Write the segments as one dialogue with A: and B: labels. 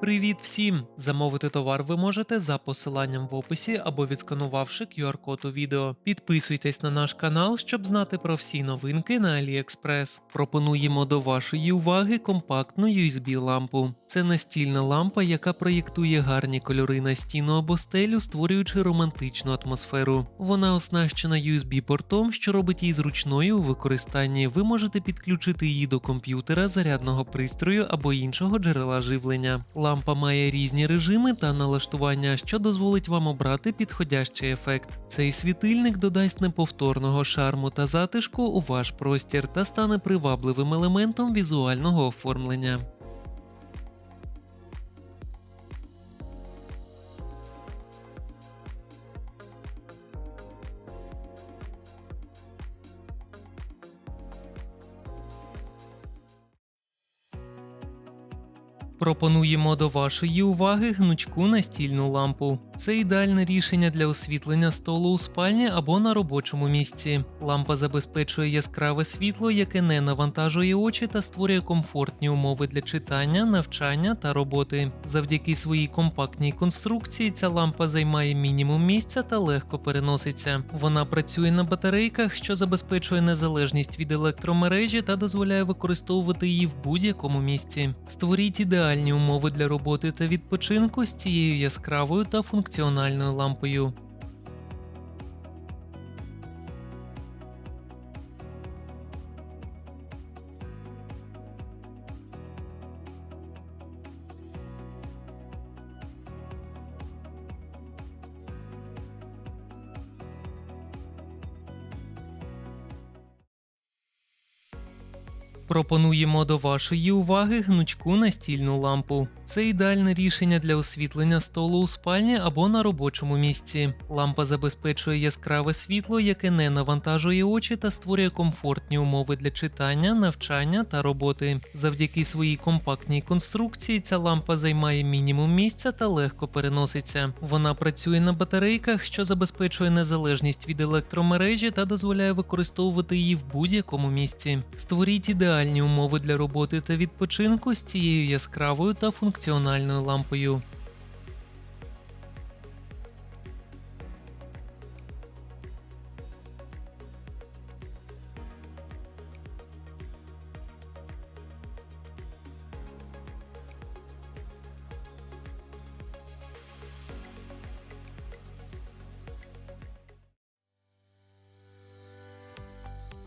A: Привіт всім! Замовити товар ви можете за посиланням в описі або відсканувавши QR-код у відео. Підписуйтесь на наш канал, щоб знати про всі новинки на AliExpress. Пропонуємо до вашої уваги компактну USB-лампу. Це настільна лампа, яка проєктує гарні кольори на стіну або стелю, створюючи романтичну атмосферу. Вона оснащена USB-портом, що робить її зручною у використанні. Ви можете підключити її до комп'ютера, зарядного пристрою або іншого джерела живлення. Лампа має різні режими та налаштування, що дозволить вам обрати підходящий ефект. Цей світильник додасть неповторного шарму та затишку у ваш простір та стане привабливим елементом візуального оформлення. Пропонуємо до вашої уваги гнучку настільну лампу. Це ідеальне рішення для освітлення столу у спальні або на робочому місці. Лампа забезпечує яскраве світло, яке не навантажує очі та створює комфортні умови для читання, навчання та роботи. Завдяки своїй компактній конструкції ця лампа займає мінімум місця та легко переноситься. Вона працює на батарейках, що забезпечує незалежність від електромережі та дозволяє використовувати її в будь-якому місці. Створіть ідеальні умови для роботи та відпочинку з цією яскравою та функціональною лампою. Пропонуємо до вашої уваги гнучку настільну лампу. Це ідеальне рішення для освітлення столу у спальні або на робочому місці. Лампа забезпечує яскраве світло, яке не навантажує очі та створює комфортні умови для читання, навчання та роботи. Завдяки своїй компактній конструкції ця лампа займає мінімум місця та легко переноситься. Вона працює на батарейках, що забезпечує незалежність від електромережі та дозволяє використовувати її в будь-якому місці. Створіть ідеальні умови для роботи та відпочинку з цією яскравою та функціональною лампою.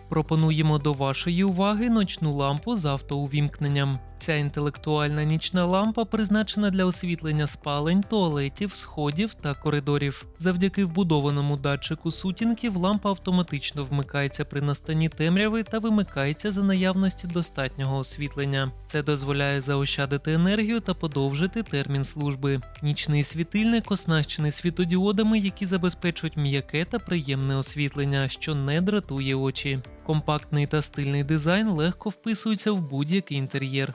A: Пропонуємо до вашої уваги ночну лампу з автоувімкненням. Ця інтелектуальна нічна лампа призначена для освітлення спалень, туалетів, сходів та коридорів. Завдяки вбудованому датчику сутінків лампа автоматично вмикається при настанні темряви та вимикається за наявності достатнього освітлення. Це дозволяє заощадити енергію та подовжити термін служби. Нічний світильник оснащений світодіодами, які забезпечують м'яке та приємне освітлення, що не дратує очі. Компактний та стильний дизайн легко вписується в будь-який інтер'єр.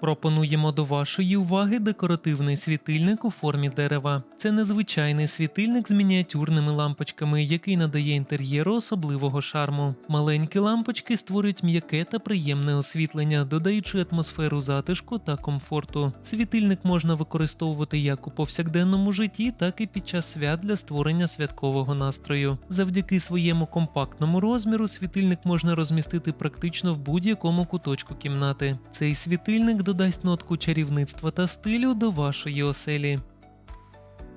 A: Пропонуємо до вашої уваги декоративний світильник у формі дерева. Це незвичайний світильник з мініатюрними лампочками, який надає інтер'єру особливого шарму. Маленькі лампочки створюють м'яке та приємне освітлення, додаючи атмосферу затишку та комфорту. Світильник можна використовувати як у повсякденному житті, так і під час свят для створення святкового настрою. Завдяки своєму компактному розміру світильник можна розмістити практично в будь-якому куточку кімнати. Цей світильник додасть нотку чарівництва та стилю до вашої оселі.